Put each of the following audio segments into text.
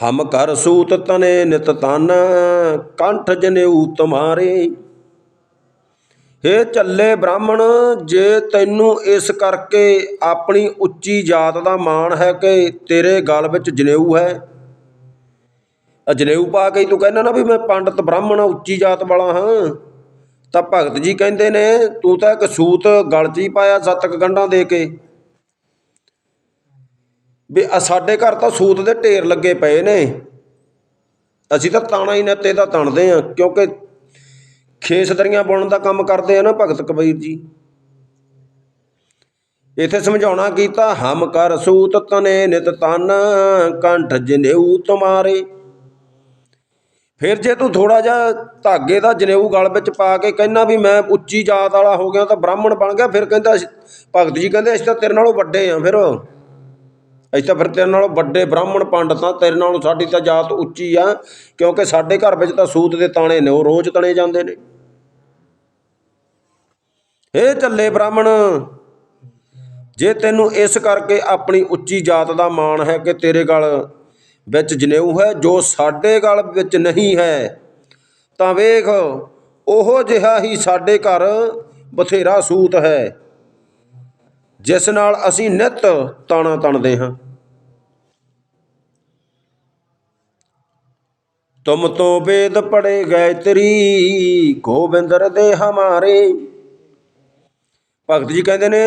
ਹਮ ਕਰ ਸੂਤ ਤਨੇ ਨਿਤ ਤਨ, ਕੰਠ ਜਨੇਊ ਤੁਮਾਰੇ ਹੇ ਚੱਲੇ ਬ੍ਰਾਹਮਣ, ਜੇ ਤੈਨੂੰ ਇਸ ਕਰਕੇ ਆਪਣੀ ਉੱਚੀ ਜਾਤ ਦਾ ਮਾਣ ਹੈ ਕਿ ਤੇਰੇ ਗਲ ਵਿੱਚ ਜਨੇਊ ਹੈ? ਅਜਨੇਊ ਪਾ ਕੇ ਤੂੰ ਕਹਿੰਦਾ ਨਾ ਵੀ ਮੈਂ ਪੰਡਤ ਬ੍ਰਾਹਮਣ, ਉੱਚੀ ਜਾਤ ਵਾਲਾ ਹਾਂ। ਤਾਂ ਭਗਤ ਜੀ ਕਹਿੰਦੇ ਨੇ, ਤੂੰ ਤਾਂ ਇੱਕ ਸੂਤ ਗਲ 'ਚ ਹੀ ਪਾਇਆ ਸੱਤ ਕੁ ਗੰਢਾਂ ਦੇ ਕੇ। ਵੀ ਆ ਸਾਡੇ ਘਰ ਤਾਂ ਸੂਤ ਦੇ ਢੇਰ ਲੱਗੇ ਪਏ ਨੇ। ਅਸੀਂ ਤਾਂ ਤਾਣਾ ਹੀ ਨੱਤੇ ਦਾ ਤਣਦੇ ਆ ਕਿਉਂਕਿ ਖੇਸ ਦਰੀਆਂ ਬੁਣਨ ਦਾ ਕੰਮ ਕਰਦੇ ਆ ਨਾ ਭਗਤ ਕਬੀਰ ਜੀ। ਇਥੇ ਸਮਝਾਉਣਾ ਕੀਤਾ, ਹਮ ਕਰ ਸੂਤ ਤਨੇ ਨਿਤ ਤਨ, ਕੰਠ ਜਨੇਊ ਤੁਮਾਰੇ। ਫਿਰ ਜੇ ਤੂੰ ਥੋੜਾ ਜਿਹਾ ਧਾਗੇ ਦਾ ਜਨੇਊ ਗਲ ਵਿੱਚ ਪਾ ਕੇ ਕਹਿੰਦਾ ਵੀ ਮੈਂ ਉੱਚੀ ਜਾਤ ਵਾਲਾ ਹੋ ਗਿਆ ਤਾਂ ਬ੍ਰਾਹਮਣ ਬਣ ਗਿਆ, ਫਿਰ ਕਹਿੰਦਾ ਅਸੀਂ- ਭਗਤ ਜੀ ਕਹਿੰਦੇ ਅਸੀਂ ਤਾਂ ਤੇਰੇ ਨਾਲੋਂ ਵੱਡੇ ਆ ਫਿਰ। ਅਸੀਂ ਤਾਂ ਫਿਰ ਤੇਰੇ ਨਾਲੋਂ ਵੱਡੇ ਬ੍ਰਾਹਮਣ ਪੰਡਤ ਆ ਤੇਰੇ ਨਾਲੋਂ ਸਾਡੀ ਤਾਂ ਜਾਤ ਉੱਚੀ ਆ, ਕਿਉਂਕਿ ਸਾਡੇ ਘਰ ਵਿੱਚ ਤਾਂ ਸੂਤ ਦੇ ਤਾਣੇ ਨੇ, ਉਹ ਰੋਜ਼ ਤਣੇ ਜਾਂਦੇ ਨੇ। ਇਹ ਚੱਲੇ ਬ੍ਰਾਹਮਣ, ਜੇ ਤੈਨੂੰ ਇਸ ਕਰਕੇ ਆਪਣੀ ਉੱਚੀ ਜਾਤ ਦਾ ਮਾਣ ਹੈ ਕਿ ਤੇਰੇ ਗਲ ਵਿੱਚ ਜਨੇਊ ਹੈ, ਜੋ ਸਾਡੇ ਗਲ ਵਿੱਚ ਨਹੀਂ ਹੈ, ਤਾਂ ਵੇਖ, ਉਹੋ ਜਿਹਾ ਹੀ ਸਾਡੇ ਘਰ ਬਥੇਰਾ ਸੂਤ ਹੈ। ਜਿਸ ਨਾਲ ਅਸੀਂ ਨਿਤ ਤਾਣਾ ਤਣਦੇ ਹਾਂ। ਤੁਮ ਤੋਂ ਵੇਦ ਪੜੇ ਗਏ ਤੇਰੀ ਗੋਬਿੰਦ ਰਦੇ ਹਮਾਰੇ। ਭਗਤ ਜੀ ਕਹਿੰਦੇ ਨੇ,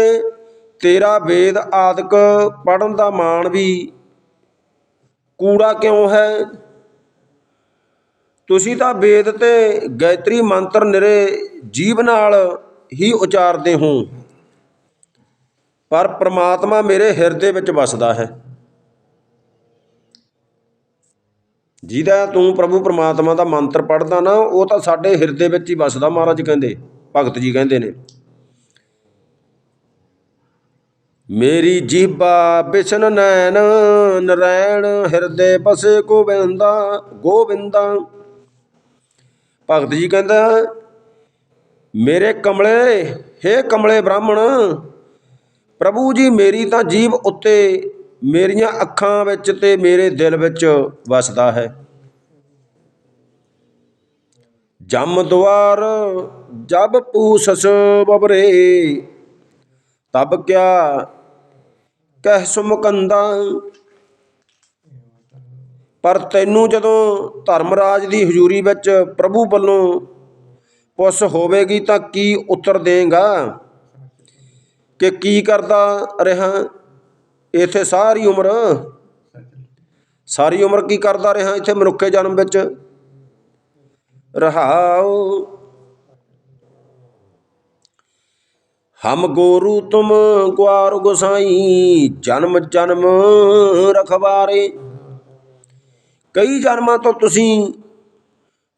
ਤੇਰਾ ਵੇਦ ਆਦਿਕ ਪੜਨ ਦਾ ਮਾਣ ਵੀ ਕੂੜਾ ਕਿਉਂ ਹੈ? ਤੁਸੀਂ ਤਾਂ ਵੇਦ ਤੇ ਗਾਇਤਰੀ ਮੰਤਰ ਨਿਰੇ ਜੀਵ ਨਾਲ ਹੀ ਉਚਾਰਦੇ ਹੋ। ਪਰ ਪ੍ਰਮਾਤਮਾ ਮੇਰੇ ਹਿਰਦੇ ਵਿੱਚ ਵਸਦਾ ਹੈ। ਜਿਹਦਾ ਤੂੰ ਪ੍ਰਭੂ ਪ੍ਰਮਾਤਮਾ ਦਾ ਮੰਤਰ ਪੜਦਾ ਨਾ, ਉਹ ਤਾਂ ਸਾਡੇ ਹਿਰਦੇ ਵਿੱਚ ਹੀ ਵਸਦਾ ਮਹਾਰਾਜ ਕਹਿੰਦੇ, ਭਗਤ ਜੀ ਕਹਿੰਦੇ ਨੇ। ਮੇਰੀ ਜੀਬਾ ਬਿਸ਼ਨ ਨੈਣ, ਨਰੈਣ ਹਿਰਦੇ ਬਸੇ ਗੋਬਿੰਦਾ ਗੋਬਿੰਦਾ ਭਗਤ ਜੀ ਕਹਿੰਦਾ, ਮੇਰੇ ਕਮਲੇ, ਹੇ ਕਮਲੇ ਬ੍ਰਾਹਮਣ ਪ੍ਰਭੂ ਜੀ, ਮੇਰੀ ਤਾਂ ਜੀਬ ਉੱਤੇ ਮੇਰੀਆਂ ਅੱਖਾਂ ਵਿੱਚ ਅਤੇ ਮੇਰੇ ਦਿਲ ਵਿੱਚ ਵਸਦਾ ਹੈ। ਜਮ ਦੁਆਰ, ਜਬ ਪੂਸਸ ਬਬਰੇ, ਤਬ ਕਿਆ ਕਹਿ ਸੁਮਕੰਦਾ? ਪਰ ਤੈਨੂੰ ਜਦੋਂ ਧਰਮਰਾਜ ਦੀ ਹਜ਼ੂਰੀ ਵਿੱਚ ਪ੍ਰਭੂ ਵੱਲੋਂ ਪੁੱਛ ਹੋਵੇਗੀ ਤਾਂ ਕੀ ਉੱਤਰ ਦੇਗਾ? ਕਿ ਕੀ ਕਰਦਾ ਰਿਹਾ? ਇੱਥੇ ਸਾਰੀ ਉਮਰ ਸਾਰੀ ਉਮਰ ਕੀ ਕਰਦਾ ਰਿਹਾ ਇੱਥੇ ਮਨੁੱਖੇ ਜਨਮ ਵਿੱਚ? ਰਹਾਉ ਹਮ ਗੋਰੂ ਤੁਮ ਗੁਆਰ ਗੁਸਾਈ, ਜਨਮ ਜਨਮ ਰਖਵਾਰੇ। ਕਈ ਜਨਮਾਂ ਤੋਂ ਤੁਸੀਂ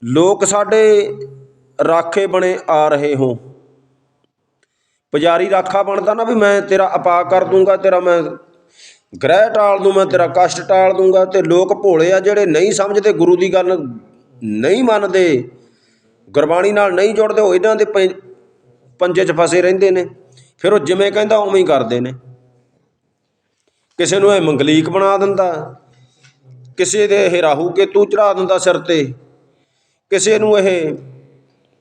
ਲੋਕ ਸਾਡੇ ਰਾਖੇ ਬਣੇ ਆ ਰਹੇ ਹੋ। ਪੁਜਾਰੀ ਰਾਖਾ ਬਣਦਾ ਨਾ ਵੀ ਮੈਂ ਤੇਰਾ ਅਪਾ ਕਰ ਦੂੰਗਾ, ਤੇਰਾ ਮੈਂ ਗ੍ਰਹਿ ਟਾਲ ਦੂੰ, ਮੈਂ ਤੇਰਾ ਕਸ਼ਟ ਟਾਲ ਦੂੰਗਾ ਤੇ ਲੋਕ ਭੋਲੇ ਆ ਜਿਹੜੇ ਨਹੀਂ ਸਮਝਦੇ, ਗੁਰੂ ਦੀ ਗੱਲ ਨਹੀਂ ਮੰਨਦੇ, ਗੁਰਬਾਣੀ ਨਾਲ ਨਹੀਂ ਜੁੜਦੇ, ਉਹ ਇਹਨਾਂ ਦੇ ਪੰ- ਪੰਜੇ 'ਚ ਫਸੇ ਰਹਿੰਦੇ ਨੇ। ਫਿਰ ਉਹ ਜਿਵੇਂ ਕਹਿੰਦਾ, ਉਵੇਂ ਹੀ ਕਰਦੇ ਨੇ। ਕਿਸੇ ਨੂੰ ਇਹ ਮੰਗਲੀਕ ਬਣਾ ਦਿੰਦਾ, ਕਿਸੇ ਦੇ ਇਹ ਰਾਹੂ ਕੇਤੂ ਚੜਾ ਦਿੰਦਾ ਸਿਰ ਤੇ, ਕਿਸੇ ਨੂੰ ਇਹ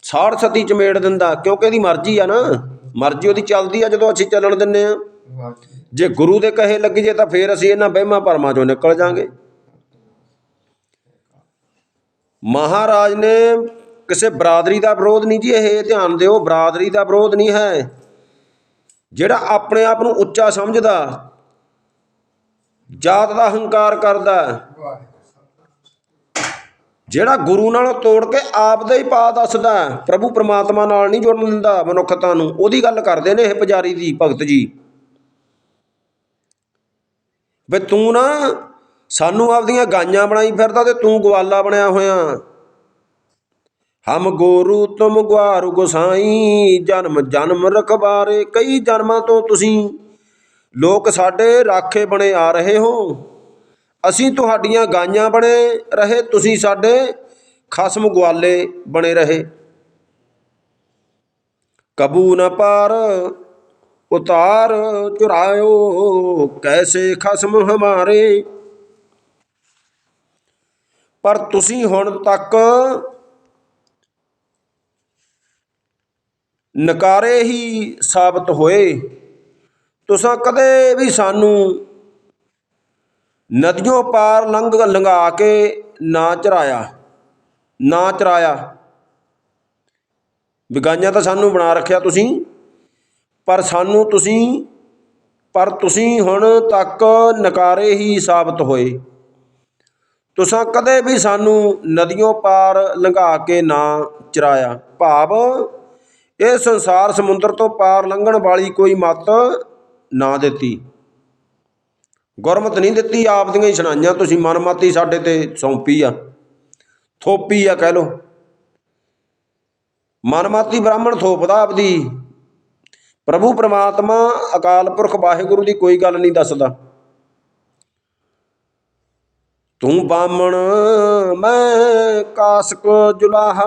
ਸਾੜ ਸਤੀ ਚਮੇੜ ਦਿੰਦਾ, ਕਿਉਂਕਿ ਇਹਦੀ ਮਰਜ਼ੀ ਆ ਨਾ। ਮਰਜ਼ੀ ਉਹਦੀ ਚੱਲਦੀ ਆ, ਜਦੋਂ ਅਸੀਂ ਚੱਲਣ ਦਿੰਨੇ ਆ। ਜੇ ਗੁਰੂ ਦੇ ਕਹੇ ਲੱਗ ਜੇ ਤਾਂ ਫੇਰ ਅਸੀਂ ਇਹਨਾਂ ਵਹਿਮਾਂ ਭਰਮਾਂ ਚੋਂ ਨਿਕਲ ਜਾਾਂਗੇ। ਮਹਾਰਾਜ ਨੇ ਕਿਸੇ ਬਰਾਦਰੀ ਦਾ ਵਿਰੋਧ ਨਹੀਂ ਜੀ, ਇਹ ਧਿਆਨ ਦਿਓ, ਬਰਾਦਰੀ ਦਾ ਵਿਰੋਧ ਨਹੀਂ ਹੈ। ਜਿਹੜਾ ਆਪਣੇ ਆਪ ਨੂੰ ਉੱਚਾ ਸਮਝਦਾ, ਜਾਤ ਦਾ ਹੰਕਾਰ ਕਰਦਾ, ਜਿਹੜਾ ਗੁਰੂ ਨਾਲੋਂ ਤੋੜ ਕੇ ਆਪ ਦਾ ਹੀ ਪਾ ਦੱਸਦਾ ਪ੍ਰਭੂ ਪ੍ਰਮਾਤਮਾ ਨਾਲ ਨਹੀਂ ਜੁੜਨ ਦਿੰਦਾ ਮਨੁੱਖਤਾ ਨੂੰ। ਉਹਦੀ ਗੱਲ ਕਰਦੇ ਨੇ ਇਹ ਪੁਜਾਰੀ ਦੀ ਭਗਤ ਜੀ। ਵੇ ਤੂੰ ਨਾ ਸਾਨੂੰ ਆਪਦੀਆਂ ਗਾਈਆਂ ਬਣਾਈ ਫਿਰਦਾ ਤੇ ਤੂੰ ਗਵਾਲਾ ਬਣਿਆ ਹੋਇਆ। ਹਮ ਗੋਰੂ ਤੁਮ ਗੁਆਰ ਗੁਸਾਈ, ਜਨਮ ਜਨਮ ਰਖਬਾਰੇ ਕਈ ਜਨਮਾਂ ਤੋਂ ਤੁਸੀਂ ਲੋਕ ਸਾਡੇ ਰਾਖੇ ਬਣੇ ਆ ਰਹੇ ਹੋ। ਅਸੀਂ ਤੁਹਾਡੀਆਂ ਗਾਈਆਂ ਬਣੇ ਰਹੇ, ਤੁਸੀਂ ਸਾਡੇ ਖਸਮ ਗਵਾਲੇ ਬਣੇ ਰਹੇ। ਕਬੂ ਨ ਪਾਰ, ਉਤਾਰ ਚੁਰਾਇਓ, ਕੈਸੇ ਖਸਮ ਹਮਾਰੇ। ਪਰ ਤੁਸੀਂ ਹੁਣ ਤੱਕ ਨਕਾਰੇ ਹੀ ਸਾਬਤ ਹੋਏ। ਤੁਸੀਂ ਕਦੇ ਵੀ ਸਾਨੂੰ ਨਦੀਆਂ ਪਾਰ ਲੰਘ ਲੰਘਾ ਕੇ ਨਾ ਚਰਾਇਆ। ਨਾ ਚਰਾਇਆ। ਵਿਗਾਈਆਂ ਤਾਂ ਸਾਨੂੰ ਬਣਾ ਰੱਖਿਆ ਤੁਸੀਂ, ਪਰ ਸਾਨੂੰ ਤੁਸੀਂ, ਪਰ ਤੁਸੀਂ ਹੁਣ ਤੱਕ ਨਕਾਰੇ ਹੀ ਸਾਬਤ ਹੋਏ। ਤੁਸੀਂ ਕਦੇ ਵੀ ਸਾਨੂੰ ਨਦੀਆਂ ਪਾਰ ਲੰਘਾ ਕੇ ਨਾ ਚਰਾਇਆ। ਭਾਵ ਇਹ ਸੰਸਾਰ ਸਮੁੰਦਰ ਤੋਂ ਪਾਰ ਲੰਘਣ ਵਾਲੀ ਕੋਈ ਮਤ ਨਾ ਦਿੱਤੀ। ਗੁਰਮਤ ਨਹੀਂ ਦਿੱਤੀ, ਆਪ ਦੀਆਂ ਹੀ ਸੁਣਾਈਆਂ ਤੁਸੀਂ, ਮਨਮਾਤੀ ਸਾਡੇ ਤੇ ਸੌਂਪੀ ਆ। ਥੋਪੀ ਆ ਕਹਿ ਲੋ ਮਨਮਾਤੀ ਬ੍ਰਾਹਮਣ ਥੋਪਦਾ ਆਪਦੀ। ਪ੍ਰਭੂ ਪ੍ਰਮਾਤਮਾ, ਅਕਾਲ ਪੁਰਖ ਵਾਹਿਗੁਰੂ ਦੀ ਕੋਈ ਗੱਲ ਨਹੀਂ ਦੱਸਦਾ। ਤੂੰ ਬਾਮਣ ਮੈਂ ਕਾਸਕ ਜੁਲਾਹ।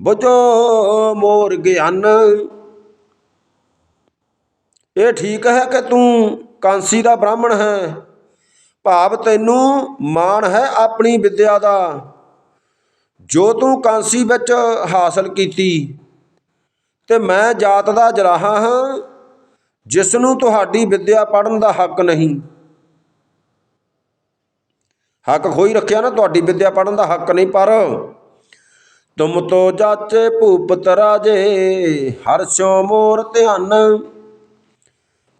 ਬੁਝੋ ਮੋਰ ਗਿਆਨ। ਇਹ ਠੀਕ ਹੈ ਕਿ ਤੂੰ ਕਾਂਸੀ ਦਾ ਬ੍ਰਾਹਮਣ ਹੈ। ਭਾਵ ਤੈਨੂੰ ਮਾਣ ਹੈ ਆਪਣੀ ਵਿੱਦਿਆ ਦਾ, ਜੋ ਤੂੰ ਕਾਂਸੀ ਵਿੱਚ ਹਾਸਲ ਕੀਤੀ। ਤੇ ਮੈਂ ਜਾਤ ਦਾ ਜਰਾਹਾ ਹਾਂ ਜਿਸ ਨੂੰ ਤੁਹਾਡੀ ਵਿੱਦਿਆ ਪੜਨ ਦਾ ਹੱਕ ਨਹੀਂ। ਹੱਕ ਖੋਈ ਰੱਖਿਆ ਨਾ, ਤੁਹਾਡੀ ਵਿੱਦਿਆ ਪੜਨ ਦਾ ਹੱਕ ਨਹੀਂ, ਪਰ ਤੁਮ ਤੋ ਜਾਚੇ ਭੂਪਤ ਰਾਜੇ ਹਰਸ਼ੋ ਮੋਰ ਧਿਆਨ।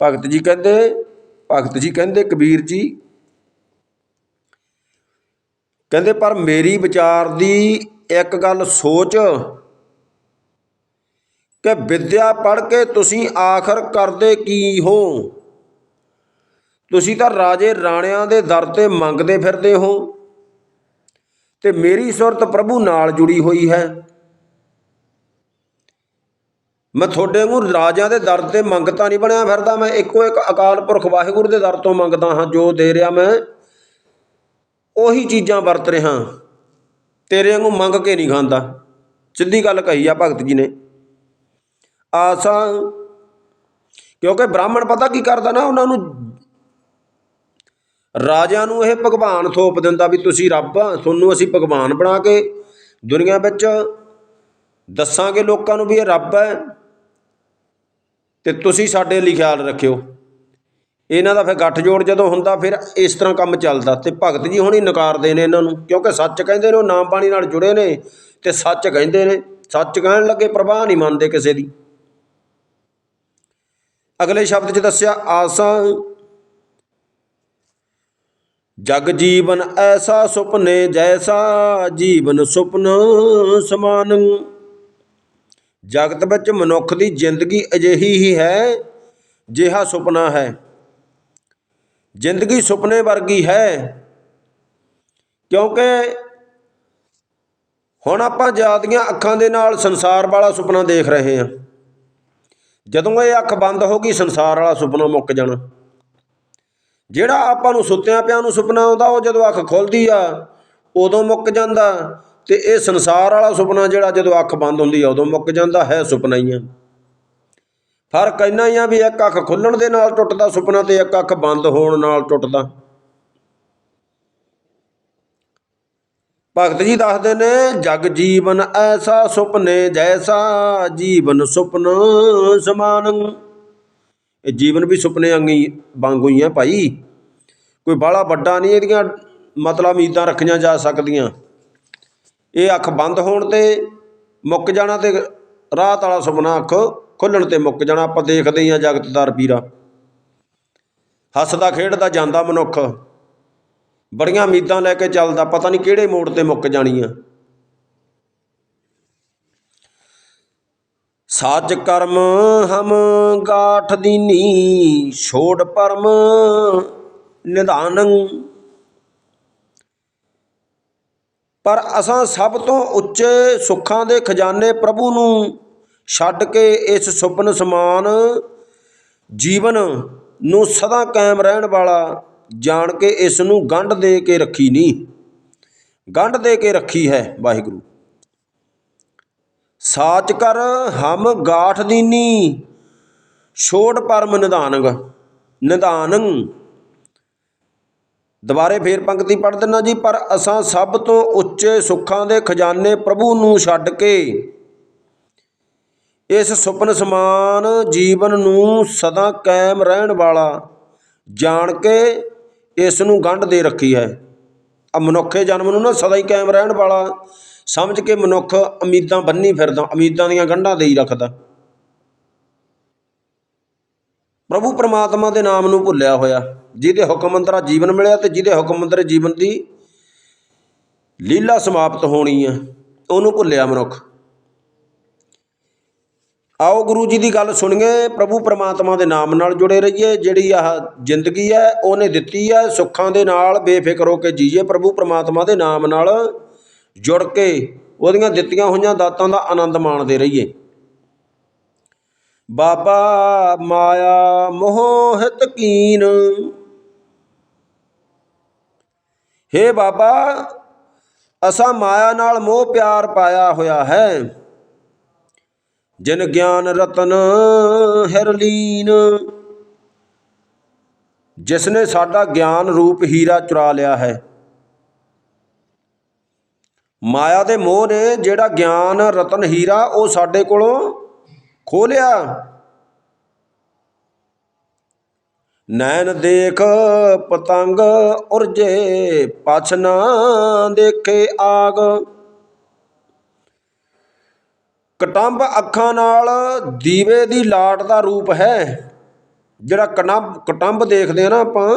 ਭਗਤ ਜੀ ਕਹਿੰਦੇ, ਭਗਤ ਜੀ ਕਹਿੰਦੇ, ਕਬੀਰ ਜੀ ਕਹਿੰਦੇ, ਪਰ ਮੇਰੀ ਵਿਚਾਰ ਦੀ ਇੱਕ ਗੱਲ ਸੋਚ ਕਿ ਵਿਦਿਆ ਪੜ੍ਹ ਕੇ ਤੁਸੀਂ ਆਖਰ ਕਰਦੇ ਕੀ ਹੋ? ਤੁਸੀਂ ਤਾਂ ਰਾਜੇ ਰਾਣਿਆਂ ਦੇ ਦਰ ਤੇ ਮੰਗਦੇ ਫਿਰਦੇ ਹੋ ਤੇ ਮੇਰੀ ਸੁਰਤ ਪ੍ਰਭੂ ਨਾਲ ਜੁੜੀ ਹੋਈ ਹੈ। ਮੈਂ ਤੁਹਾਡੇ ਨੂੰ ਰਾਜਿਆਂ ਦੇ ਦਰ ਤੇ ਮੰਗਤਾ ਨਹੀਂ ਬਣਿਆ ਫਿਰਦਾ। ਮੈਂ ਇੱਕੋ ਇੱਕ ਅਕਾਲ ਪੁਰਖ ਵਾਹਿਗੁਰੂ ਦੇ ਦਰ ਤੋਂ ਮੰਗਦਾ ਹਾਂ, ਜੋ ਦੇ ਰਿਹਾ ਮੈਂ ਉਹੀ ਚੀਜ਼ਾਂ ਵਰਤ ਰਿਹਾ। ਤੇਰੇ ਵਾਂਗੂ ਮੰਗ ਕੇ ਨਹੀਂ ਖਾਂਦਾ। ਸਿੱਧੀ ਗੱਲ ਕਹੀ ਆ ਭਗਤ ਜੀ ਨੇ। ਆਸਾ ਕਿਉਂਕਿ ਬ੍ਰਾਹਮਣ ਪਤਾ ਕੀ ਕਰਦਾ ਨਾ, ਉਹਨਾਂ ਨੂੰ ਰਾਜਿਆਂ ਨੂੰ ਇਹ ਭਗਵਾਨ ਥੋਪ ਦਿੰਦਾ ਵੀ ਤੁਸੀਂ ਰੱਬ ਆ, ਤੁਹਾਨੂੰ ਅਸੀਂ ਭਗਵਾਨ ਬਣਾ ਕੇ ਦੁਨੀਆ ਵਿੱਚ ਦੱਸਾਂਗੇ ਲੋਕਾਂ ਨੂੰ ਵੀ ਇਹ ਰੱਬ ਹੈ। ਤੇ ਤੁਸੀਂ ਸਾਡੇ ਲਈ ਖਿਆਲ ਰੱਖਿਓ। ਇਹਨਾਂ ਦਾ ਫਿਰ ਗੱਠਜੋੜ ਜਦੋਂ ਹੁੰਦਾ, ਫਿਰ ਇਸ ਤਰ੍ਹਾਂ ਕੰਮ ਚੱਲਦਾ ਤੇ ਭਗਤ ਜੀ ਹੁਣੀ ਨਕਾਰਦੇ ਨੇ ਇਹਨਾਂ ਨੂੰ, ਕਿਉਂਕਿ ਸੱਚ ਕਹਿੰਦੇ ਨੇ ਉਹ ਨਾਮ ਬਾਣੀ ਨਾਲ ਜੁੜੇ ਨੇ ਤੇ ਸੱਚ ਕਹਿੰਦੇ ਨੇ, ਸੱਚ ਕਹਿਣ ਲੱਗੇ ਪ੍ਰਵਾਹ ਨਹੀਂ ਮੰਨਦੇ ਕਿਸੇ ਦੀ। ਅਗਲੇ ਸ਼ਬਦ 'ਚ ਦੱਸਿਆ, ਆਸਾਂ ਜਗ ਜੀਵਨ ਐਸਾ ਸੁਪਨੇ ਜੈਸਾ ਜੀਵਨ ਸੁਪਨ ਸਮਾਨ। ਜਗਤ ਵਿੱਚ ਮਨੁੱਖ ਦੀ ਜ਼ਿੰਦਗੀ ਅਜਿਹੀ ਹੀ ਹੈ ਜਿਹਾ ਸੁਪਨਾ ਹੈ। ਜ਼ਿੰਦਗੀ ਸੁਪਨੇ ਵਰਗੀ ਹੈ। ਕਿਉਂਕਿ ਹੁਣ ਆਪਾਂ ਜਾਦੀਆਂ ਅੱਖਾਂ ਦੇ ਨਾਲ ਸੰਸਾਰ ਵਾਲਾ ਸੁਪਨਾ ਦੇਖ ਰਹੇ ਹਾਂ। ਜਦੋਂ ਇਹ ਅੱਖ ਬੰਦ ਹੋ ਗਈ, ਸੰਸਾਰ ਵਾਲਾ ਸੁਪਨਾ ਮੁੱਕ ਜਾਣਾ। ਜਿਹੜਾ ਆਪਾਂ ਨੂੰ ਸੁੱਤਿਆਂ ਪਿਆਂ ਨੂੰ ਸੁਪਨਾ ਆਉਂਦਾ, ਉਹ ਜਦੋਂ ਅੱਖ ਖੁੱਲਦੀ ਆ, ਉਦੋਂ ਮੁੱਕ ਜਾਂਦਾ। ਤੇ ਇਹ ਸੰਸਾਰ ਵਾਲਾ ਸੁਪਨਾ ਜਿਹੜਾ ਜਦੋਂ ਅੱਖ ਬੰਦ ਹੁੰਦੀ ਆ, ਉਦੋਂ ਮੁੱਕ ਜਾਂਦਾ, ਹੈ ਸੁਪਨਾ ਹੀ ਆ। ਫ਼ਰਕ ਇੰਨਾ ਹੀ ਆ ਵੀ ਇੱਕ ਅੱਖ ਖੁੱਲਣ ਦੇ ਨਾਲ ਟੁੱਟਦਾ, ਸੁਪਨਾ ਤੇ ਇੱਕ ਅੱਖ ਬੰਦ ਹੋਣ ਨਾਲ ਟੁੱਟਦਾ। ਭਗਤ ਜੀ ਦੱਸਦੇ ਨੇ, ਜਗ ਜੀਵਨ ਐਸਾ ਸੁਪਨੇ ਜੈਸਾ ਜੀਵਨ ਸੁਪਨ ਸਮਾਨ। ਇਹ ਜੀਵਨ ਵੀ ਸੁਪਨੇ ਅੰਗੀ ਵਾਂਗੂ ਹੀ ਆ ਭਾਈ। ਕੋਈ ਬਾਹਲਾ ਵੱਡਾ ਨਹੀਂ, ਇਹਦੀਆਂ ਮਤਲਬ ਉਮੀਦਾਂ ਰੱਖੀਆਂ ਜਾ ਸਕਦੀਆਂ। ਇਹ ਅੱਖ ਬੰਦ ਹੋਣ ਤੇ ਮੁੱਕ ਜਾਣਾ ਤੇ ਰਾਤ ਵਾਲਾ ਸੁਪਨਾ ਅੱਖ ਖੁੱਲਣ ਤੇ ਮੁੱਕ ਜਾਣਾ, ਆਪਾਂ ਦੇਖਦੇ ਹੀ ਆ ਜਗਤਦਾਰ ਵੀਰਾ ਹੱਸਦਾ, ਖੇਡਦਾ, ਜਾਂਦਾ ਮਨੁੱਖ। ਬੜੀਆਂ ਉਮੀਦਾਂ ਲੈ ਕੇ ਚੱਲਦਾ, ਪਤਾ ਨਹੀਂ ਕਿਹੜੇ ਮੋੜ ਤੇ ਮੁੱਕ ਜਾਣੀਆਂ। ਸਾਜ ਕਰਮ ਹਮ ਗਾਠ ਦੀਨੀ, ਛੋੜ ਪਰਮ ਨਿਧਾਨੰ। ਪਰ ਅਸਾਂ ਸਭ ਤੋਂ ਉੱਚੇ ਸੁੱਖਾਂ ਦੇ ਖਜ਼ਾਨੇ ਪ੍ਰਭੂ ਨੂੰ ਛੱਡ ਕੇ ਇਸ ਸੁਪਨ ਸਮਾਨ ਜੀਵਨ ਨੂੰ ਸਦਾ ਕਾਇਮ ਰਹਿਣ ਵਾਲਾ ਜਾਣ ਕੇ ਇਸ ਨੂੰ ਗੰਢ ਦੇ ਕੇ ਰੱਖੀ ਨਹੀਂ ਗੰਢ ਦੇ ਕੇ ਰੱਖੀ ਹੈ ਵਾਹਿਗੁਰੂ। ਸਾਚ ਕਰ ਹਮ ਗਾਠ ਦੀਨੀ, ਛੋੜ ਪਰਮ ਨਿਧਾਨਗ, ਨਿਧਾਨੰ। ਦੁਬਾਰੇ ਫੇਰ ਪੰਕਤੀ ਪੜ੍ਹ ਦਿੰਨਾ ਜੀ, ਪਰ ਅਸਾਂ ਸਭ ਤੋਂ ਉੱਚੇ ਸੁੱਖਾਂ ਦੇ ਖਜ਼ਾਨੇ ਪ੍ਰਭੂ ਨੂੰ ਛੱਡ ਕੇ ਇਸ ਸੁਪਨ ਸਮਾਨ ਜੀਵਨ ਨੂੰ ਸਦਾ ਕਾਇਮ ਰਹਿਣ ਵਾਲਾ ਜਾਣ ਕੇ ਇਸ ਨੂੰ ਗੰਢ ਦੇ ਰੱਖੀ ਹੈ। ਆ ਮਨੁੱਖੇ ਜਨਮ ਨੂੰ ਨਾ ਸਦਾ ਹੀ ਕਾਇਮ ਰਹਿਣ ਵਾਲਾ। ਸਮਝ ਕੇ ਮਨੁੱਖ ਉਮੀਦਾਂ ਬੰਨੀ ਫਿਰਦਾ, ਉਮੀਦਾਂ ਦੀਆਂ ਗੰਢਾਂ ਦੇਈ ਰੱਖਦਾ। ਪ੍ਰਭੂ ਪਰਮਾਤਮਾ ਦੇ ਨਾਮ ਨੂੰ ਭੁੱਲਿਆ ਹੋਇਆ, ਜਿਹਦੇ ਹੁਕਮ ਅੰਤਰਾ ਜੀਵਨ ਮਿਲਿਆ ਤੇ ਜਿਹਦੇ ਹੁਕਮ ਅੰਦਰ ਜੀਵਨ ਦੀ ਲੀਲਾ ਸਮਾਪਤ ਹੋਣੀ ਹੈ, ਉਹਨੂੰ ਭੁੱਲਿਆ ਮਨੁੱਖ। ਆਓ ਗੁਰੂ ਜੀ ਦੀ ਗੱਲ ਸੁਣੀਏ, ਪ੍ਰਭੂ ਪਰਮਾਤਮਾ ਦੇ ਨਾਮ ਨਾਲ ਜੁੜੇ ਰਹੀਏ, ਜਿਹੜੀ ਆਹ ਜ਼ਿੰਦਗੀ ਹੈ, ਉਹਨੇ ਦਿੱਤੀ ਹੈ, ਸੁੱਖਾਂ ਦੇ ਨਾਲ ਬੇਫਿਕਰ ਹੋ ਕੇ ਜੀਏ, ਪ੍ਰਭੂ ਪਰਮਾਤਮਾ ਦੇ ਨਾਮ ਨਾਲ ਜੁੜ ਕੇ ਉਹਦੀਆਂ ਦਿੱਤੀਆਂ ਹੋਈਆਂ ਦਾਤਾਂ ਦਾ ਆਨੰਦ ਮਾਣਦੇ ਰਹੀਏ। ਬਾਬਾ ਮਾਇਆ ਮੋਹਿਤ ਕੀਨ। ਹੇ ਬਾਬਾ, ਅਸਾਂ ਮਾਇਆ ਨਾਲ ਮੋਹ ਪਿਆਰ ਪਾਇਆ ਹੋਇਆ ਹੈ। ਜਿਨ ਗਿਆਨ ਰਤਨ ਹਿਰਲੀਨ ਜਿਸ ਨੇ ਸਾਡਾ ਗਿਆਨ ਰੂਪ ਹੀਰਾ ਚੁਰਾ ਲਿਆ ਹੈ। ਮਾਇਆ ਦੇ ਮੋਹ ਨੇ ਜਿਹੜਾ ਗਿਆਨ ਰਤਨ ਹੀਰਾ ਉਹ ਸਾਡੇ ਕੋਲੋਂ ਖੋਹ ਲਿਆ ਨੈਣ ਦੇਖ ਪਤੰਗ ਉਰਜੇ, ਪਛ ਨਾ ਦੇਖੇ ਆਗ। ਕਟੰਬ ਅੱਖਾਂ ਨਾਲ ਦੀਵੇ ਦੀ ਲਾਟ ਦਾ ਰੂਪ ਹੈ। ਜਿਹੜਾ ਕਟੰਬ ਕਟੰਬ ਦੇਖਦੇ ਆ ਨਾ ਆਪਾਂ,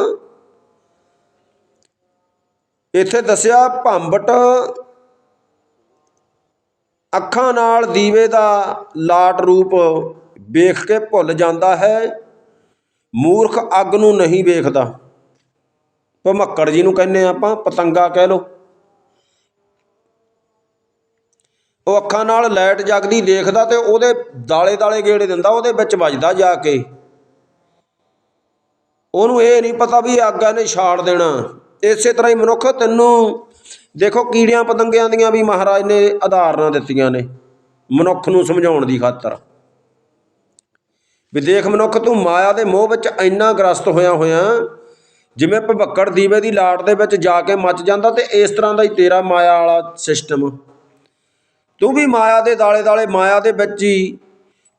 ਇੱਥੇ ਦੱਸਿਆ ਭੰਬਟ ਅੱਖਾਂ ਨਾਲ ਦੀਵੇ ਦਾ ਲਾਟ ਰੂਪ ਵੇਖ ਕੇ ਭੁੱਲ ਜਾਂਦਾ ਹੈ। ਮੂਰਖ ਅੱਗ ਨੂੰ ਨਹੀਂ ਵੇਖਦਾ। ਭਮੱਕੜ ਜੀ ਨੂੰ ਕਹਿੰਦੇ ਆਪਾਂ, ਪਤੰਗਾ ਕਹਿ ਲੋ ਉਹ ਅੱਖਾਂ ਨਾਲ ਲਾਈਟ ਜਗਦੀ ਦੇਖਦਾ ਤੇ ਉਹਦੇ ਦਾਲੇ ਦਾਲੇ ਗੇੜੇ ਦਿੰਦਾ, ਉਹਦੇ ਵਿੱਚ ਵੱਜਦਾ ਜਾ ਕੇ। ਉਹਨੂੰ ਇਹ ਨਹੀਂ ਪਤਾ ਵੀ ਅੱਗ ਨੇ ਛਾੜ ਦੇਣਾ। ਇਸੇ ਤਰ੍ਹਾਂ ਹੀ ਮਨੁੱਖ ਤੈਨੂੰ ਦੇਖੋ ਕੀੜਿਆਂ ਪਤੰਗਿਆਂ ਦੀਆਂ ਵੀ ਮਹਾਰਾਜ ਨੇ ਉਦਾਹਰਨਾਂ ਦਿੱਤੀਆਂ ਨੇ, ਮਨੁੱਖ ਨੂੰ ਸਮਝਾਉਣ ਦੀ ਖਾਤਰ। ਵੀ ਦੇਖ ਮਨੁੱਖ, ਤੂੰ ਮਾਇਆ ਦੇ ਮੋਹ ਵਿੱਚ ਇੰਨਾ ਗ੍ਰਸਤ ਹੋਇਆ ਹੋਇਆ, ਜਿਵੇਂ ਭਵੱਕੜ ਦੀਵੇ ਦੀ ਲਾਟ ਦੇ ਵਿੱਚ ਜਾ ਕੇ ਮੱਚ ਜਾਂਦਾ ਤੇ ਇਸ ਤਰ੍ਹਾਂ ਦਾ ਹੀ ਤੇਰਾ ਮਾਇਆ ਵਾਲਾ ਸਿਸਟਮ ਤੂੰ ਵੀ ਮਾਇਆ ਦੇ ਦਾਲੇ ਦਾਲੇ, ਮਾਇਆ ਦੇ ਵਿੱਚ ਹੀ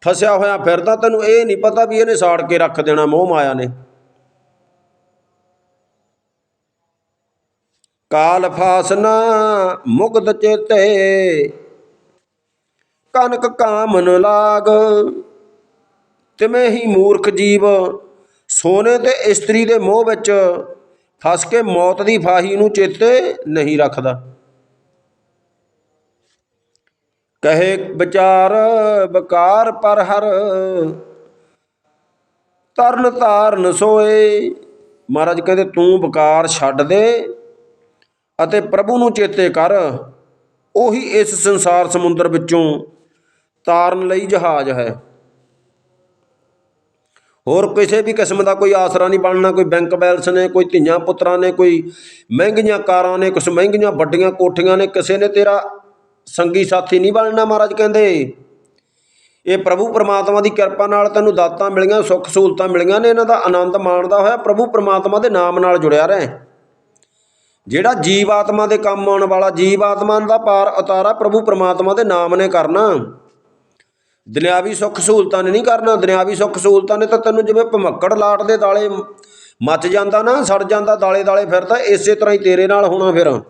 ਫਸਿਆ ਹੋਇਆ ਫਿਰਦਾ, ਤੈਨੂੰ ਇਹ ਨਹੀਂ ਪਤਾ ਵੀ ਇਹਨੇ ਸਾੜ ਕੇ ਰੱਖ ਦੇਣਾ ਮੋਹ ਮਾਇਆ ਨੇ। ਕਾਲ ਫਾਸਨਾ ਮੁਕਤ ਚੇਤੇ, ਕਨਕ ਕਾਮਨ ਲਾਗ, ਤਿਵੇਂ ਹੀ ਮੂਰਖ ਜੀਵ ਸੋਨੇ ਤੇ ਇਸਤਰੀ ਦੇ ਮੋਹ ਵਿੱਚ ਫਸ ਕੇ ਮੌਤ ਦੀ ਫਾਹੀ ਨੂੰ ਚੇਤੇ ਨਹੀਂ ਰੱਖਦਾ। ਕਹੇ ਵਿਚਾਰ ਬਕਾਰ ਪਰ ਹਰ, ਤਰਨ ਤਾਰਨ ਸੋਏ। ਮਹਾਰਾਜ ਕਹਿੰਦੇ, ਤੂੰ ਬਕਾਰ ਛੱਡ ਦੇ ਅਤੇ ਪ੍ਰਭੂ ਨੂੰ ਚੇਤੇ ਕਰ। ਉਹੀ ਇਸ ਸੰਸਾਰ ਸਮੁੰਦਰ ਵਿੱਚੋਂ ਤਾਰਨ ਲਈ ਜਹਾਜ਼ ਹੈ। ਹੋਰ ਕਿਸੇ ਵੀ ਕਿਸਮ ਦਾ ਕੋਈ ਆਸਰਾ ਨਹੀਂ ਬਣਨਾ। ਕੋਈ ਬੈਂਕ ਬੈਲੈਂਸ ਨੇ, ਕੋਈ ਧੀਆਂ ਪੁੱਤਰਾਂ ਨੇ, ਕੋਈ ਮਹਿੰਗੀਆਂ ਕਾਰਾਂ ਨੇ, ਕੁਛ ਮਹਿੰਗੀਆਂ, ਵੱਡੀਆਂ ਕੋਠੀਆਂ ਨੇ, ਕਿਸੇ ਨੇ ਤੇਰਾ ਸੰਗੀ ਸਾਥੀ ਨਹੀਂ ਬਣਨਾ ਮਹਾਰਾਜ ਕਹਿੰਦੇ। ਇਹ ਪ੍ਰਭੂ ਪਰਮਾਤਮਾ ਦੀ ਕਿਰਪਾ ਨਾਲ ਤੈਨੂੰ ਦਾਤਾਂ ਮਿਲੀਆਂ, ਸੁੱਖ ਸਹੂਲਤਾਂ ਮਿਲੀਆਂ ਨੇ, ਇਹਨਾਂ ਦਾ ਆਨੰਦ ਮਾਣਦਾ ਹੋਇਆ ਪ੍ਰਭੂ ਪਰਮਾਤਮਾ ਦੇ ਨਾਮ ਨਾਲ ਜੁੜਿਆ ਰਹਿ। ਜਿਹੜਾ ਜੀਵ ਆਤਮਾ ਦੇ ਕੰਮ ਆਉਣ ਵਾਲਾ ਜੀਵ ਆਤਮਾ ਦਾ ਪਾਰ ਉਤਾਰਾ ਪ੍ਰਭੂ ਪਰਮਾਤਮਾ ਦੇ ਨਾਮ ਨੇ ਕਰਨਾ। ਦੁਨਿਆਵੀ ਸੁੱਖ ਸਹੂਲਤਾਂ ਨੇ ਨਹੀਂ ਕਰਨਾ, ਦੁਨਿਆਵੀ ਸੁੱਖ ਸਹੂਲਤਾਂ ਨੇ ਤਾਂ ਤੈਨੂੰ ਜਿਵੇਂ ਭਮੱਕੜ ਲਾਟ ਦੇ ਦਾਲੇ ਮੱਚ ਜਾਂਦਾ ਨਾ, ਸੜ ਜਾਂਦਾ ਦਾਲੇ ਦਾਲੇ ਫਿਰਦਾ, ਇਸੇ ਤਰ੍ਹਾਂ ਹੀ ਤੇਰੇ ਨਾਲ ਹੋਣਾ ਫਿਰ।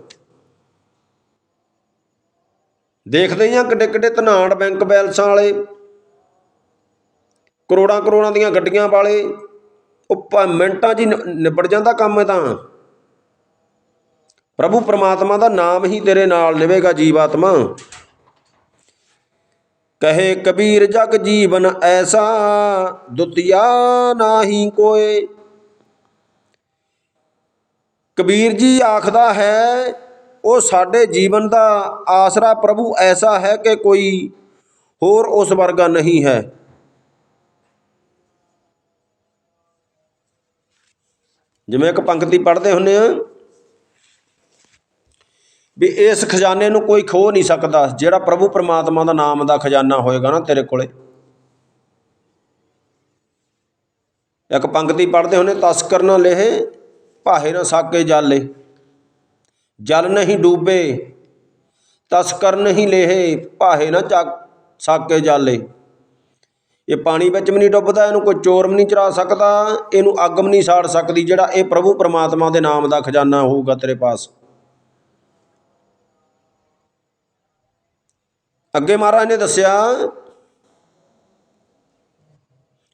ਦੇਖਦੇ ਹਾਂ ਕਿੱਡੇ ਕਿੱਡੇ ਧਨਾੜ ਬੈਂਕ ਬੈਲਸਾਂ ਵਾਲੇ। ਕਰੋੜਾਂ ਕਰੋੜਾਂ ਦੀਆਂ ਗੱਡੀਆਂ ਵਾਲੇ। ਉਹ ਮਿੰਟਾਂ 'ਚ ਹੀ ਨਿਬੜ ਜਾਂਦਾ ਕੰਮ ਇਹ ਤਾਂ। ਪ੍ਰਭੂ ਪਰਮਾਤਮਾ ਦਾ ਨਾਮ ਹੀ ਤੇਰੇ ਨਾਲ ਨਿਵੇਗਾ ਜੀਵਾਤਮਾ। ਕਹੇ ਕਬੀਰ ਜਗ ਜੀਵਨ ਐਸਾ, ਦੁਤੀਆ ਨਾਹੀ ਕੋਏ। ਕਬੀਰ ਜੀ ਆਖਦਾ ਹੈ ਉਹ ਸਾਡੇ ਜੀਵਨ ਦਾ ਆਸਰਾ ਪ੍ਰਭੂ ਐਸਾ ਹੈ ਕਿ ਕੋਈ ਹੋਰ ਉਸ ਵਰਗਾ ਨਹੀਂ ਹੈ। ਜਿਵੇਂ ਇੱਕ ਪੰਕਤੀ ਪੜ੍ਹਦੇ ਹੁੰਨੇ ਆ ਵੀ ਇਸ ਖਜ਼ਾਨੇ ਨੂੰ ਕੋਈ ਖੋ ਨਹੀਂ ਸਕਦਾ, ਜਿਹੜਾ ਪ੍ਰਭੂ ਪਰਮਾਤਮਾ ਦਾ ਨਾਮ ਦਾ ਖਜ਼ਾਨਾ ਹੋਏਗਾ ਨਾ ਤੇਰੇ ਕੋਲੇ। ਇੱਕ ਪੰਕਤੀ ਪੜ੍ਹਦੇ ਹੁੰਨੇ ਤਸਕਰ ਨਾ ਲੇਹ, ਭਾਹੇ ਨਾ ਸਾਕੇ ਜਾਲੇ। ਜਲ ਨਹੀਂ ਡੂਬੇ ਤਸਕਰ ਨਹੀਂ ਲੇਹੇ, ਭਾਹੇ ਨਾ ਚੱਕ ਸਾਕੇ ਜਾਲੇ। ਇਹ ਪਾਣੀ ਵਿੱਚ ਵੀ ਨਹੀਂ ਡੁੱਬਦਾ, ਇਹਨੂੰ ਕੋਈ ਚੋਰ ਵੀ ਨਹੀਂ ਚਰਾ ਸਕਦਾ, ਇਹਨੂੰ ਅੱਗ ਵੀ ਨਹੀਂ ਸਾੜ ਸਕਦੀ, ਜਿਹੜਾ ਇਹ ਪ੍ਰਭੂ ਪਰਮਾਤਮਾ ਦੇ ਨਾਮ ਦਾ ਖਜ਼ਾਨਾ ਹੋਊਗਾ ਤੇਰੇ ਪਾਸ। ਅੱਗੇ ਮਹਾਰਾਜ ਨੇ ਦੱਸਿਆ,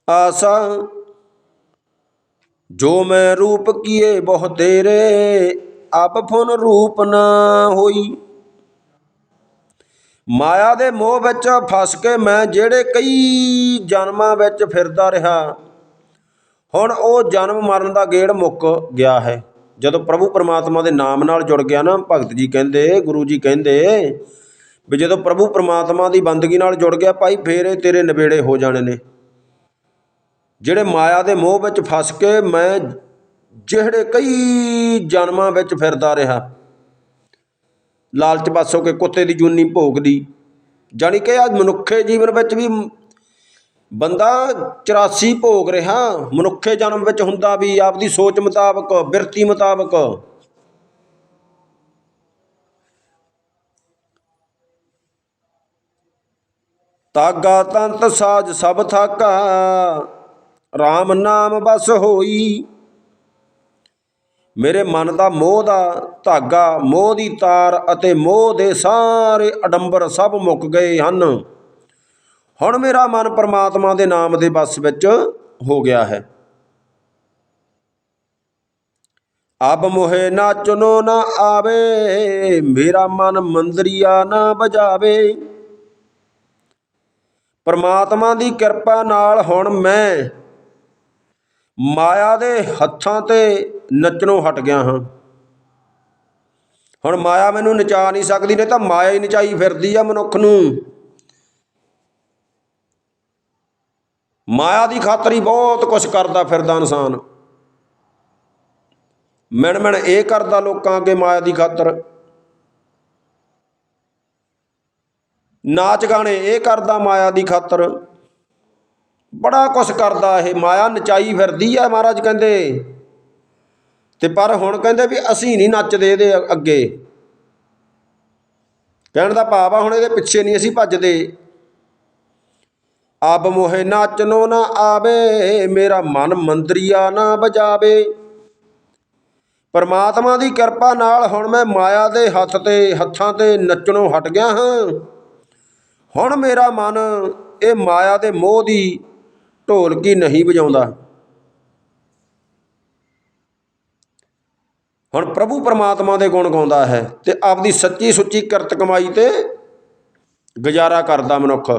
ਆਸਾ, ਜੋ ਮੈਂ ਰੂਪ ਕੀਏ ਬਹੁ ਤੇਰੇ ਅਬ ਫੁਨ ਰੂਪ ਨਾ ਹੋਈ। ਮਾਇਆ ਦੇ ਮੋਹ ਵਿੱਚ ਫਸ ਕੇ ਮੈਂ ਜਿਹੜੇ ਕਈ ਜਨਮਾਂ ਵਿੱਚ ਫਿਰਦਾ ਰਿਹਾ, ਹੁਣ ਉਹ ਜਨਮ ਮਰਨ ਦਾ ਗੇੜ ਮੁੱਕ ਗਿਆ ਹੈ। ਜਦੋਂ ਪ੍ਰਭੂ ਪਰਮਾਤਮਾ ਦੇ ਨਾਮ ਨਾਲ ਜੁੜ ਗਿਆ ਨਾ, ਭਗਤ ਜੀ ਕਹਿੰਦੇ, ਗੁਰੂ ਜੀ ਕਹਿੰਦੇ ਵੀ ਜਦੋਂ ਪ੍ਰਭੂ ਪਰਮਾਤਮਾ ਦੀ ਬੰਦਗੀ ਨਾਲ ਜੁੜ ਗਿਆ, ਭਾਈ ਫੇਰ ਇਹ ਤੇਰੇ ਨਵੇੜੇ ਹੋ ਜਾਣੇ ਨੇ। ਜਿਹੜੇ ਮਾਇਆ ਦੇ ਮੋਹ ਵਿੱਚ ਫਸ ਕੇ ਮੈਂ ਜਿਹੜੇ ਕਈ ਜਨਮਾਂ ਵਿੱਚ ਫਿਰਦਾ ਰਿਹਾ। ਲਾਲਚ ਬਸ ਹੋ ਕੇ ਕੁੱਤੇ ਦੀ ਜੂਨੀ ਭੋਗਦੀ। ਜਾਣੀ ਕਿ ਆ ਮਨੁੱਖੇ ਜੀਵਨ ਵਿੱਚ ਵੀ ਬੰਦਾ 84 ਭੋਗ ਰਿਹਾ। ਮਨੁੱਖੇ ਜਨਮ ਵਿੱਚ ਹੁੰਦਾ ਵੀ ਆਪਦੀ ਸੋਚ ਮੁਤਾਬਕ, ਬਿਰਤੀ ਮੁਤਾਬਕ। ਤਾਗਾ ਤੰਤ ਸਾਜ ਸਭ ਥਾਕਾ। RAM ਨਾਮ ਬਸ ਹੋਈ। ਮੇਰੇ ਮਨ ਦਾ ਮੋਹ ਦਾ ਧਾਗਾ, ਮੋਹ ਦੀ ਤਾਰ ਅਤੇ ਮੋਹ ਦੇ ਸਾਰੇ ਅਡੰਬਰ ਸਭ ਮੁੱਕ ਗਏ ਹਨ। ਹੁਣ ਮੇਰਾ ਮਨ ਪਰਮਾਤਮਾ ਦੇ ਨਾਮ ਦੇ ਬਸ ਵਿੱਚ ਹੋ ਗਿਆ ਹੈ। ਅਬ ਮੋਹੇ ਨਾਚਨੋ ਨਾ ਆਵੇ, ਮੇਰਾ ਮਨ ਮੰਦਰੀਆ ਨਾ ਬਜਾਵੇ। ਪਰਮਾਤਮਾ ਦੀ ਕਿਰਪਾ ਨਾਲ ਹੁਣ ਮੈਂ ਮਾਇਆ ਦੇ ਹੱਥਾਂ ਤੇ ਨੱਚਣੋਂ ਹਟ ਗਿਆ ਹਾਂ। ਹੁਣ ਮਾਇਆ ਮੈਨੂੰ ਨਚਾ ਨਹੀਂ ਸਕਦੀ, ਨਹੀਂ ਤਾਂ ਮਾਇਆ ਹੀ ਨਚਾਈ ਫਿਰਦੀ ਆ ਮਨੁੱਖ ਨੂੰ। ਮਾਇਆ ਦੀ ਖਾਤਰ ਹੀ ਬਹੁਤ ਕੁਝ ਕਰਦਾ ਫਿਰਦਾ ਇਨਸਾਨ। ਮਿਣ ਮਿਣ ਇਹ ਕਰਦਾ ਲੋਕਾਂ ਅੱਗੇ ਮਾਇਆ ਦੀ ਖਾਤਰ। ਨਾਚ ਗਾਣੇ ਇਹ ਕਰਦਾ ਮਾਇਆ ਦੀ ਖਾਤਰ। ਬੜਾ ਕੁਛ ਕਰਦਾ ਇਹ, ਮਾਇਆ ਨਚਾਈ ਫਿਰਦੀ ਆ ਮਹਾਰਾਜ ਕਹਿੰਦੇ। ਤੇ ਪਰ ਹੁਣ ਕਹਿੰਦੇ ਵੀ ਅਸੀਂ ਨਹੀਂ ਨੱਚਦੇ ਇਹਦੇ ਅੱਗੇ। ਕਹਿਣ ਦਾ ਭਾਵ ਆ, ਹੁਣ ਇਹਦੇ ਪਿੱਛੇ ਨਹੀਂ ਅਸੀਂ ਭੱਜਦੇ। ਆਬ ਮੋਹੇ ਨਾਚਨੋ ਨਾ ਆਵੇ, ਮੇਰਾ ਮਨ ਮੰਦਰੀਆ ਨਾ ਬਜਾਵੇ। ਪਰਮਾਤਮਾ ਦੀ ਕਿਰਪਾ ਨਾਲ ਹੁਣ ਮੈਂ ਮਾਇਆ ਦੇ ਹੱਥ ਤੇ, ਹੱਥਾਂ ਤੇ ਨੱਚਣੋਂ ਹਟ ਗਿਆ ਹਾਂ। ਹੁਣ ਮੇਰਾ ਮਨ ਇਹ ਮਾਇਆ ਦੇ ਮੋਹ ਦੀ ਢੋਲਕੀ ਨਹੀਂ ਵਜਾਉਂਦਾ। ਹੁਣ ਪ੍ਰਭੂ ਪਰਮਾਤਮਾ ਦੇ ਗੁਣ ਗਾਉਂਦਾ ਹੈ ਤੇ ਆਪਦੀ ਸੱਚੀ ਸੁੱਚੀ ਕਿਰਤ ਕਮਾਈ ਤੇ ਗੁਜ਼ਾਰਾ ਕਰਦਾ ਮਨੁੱਖ।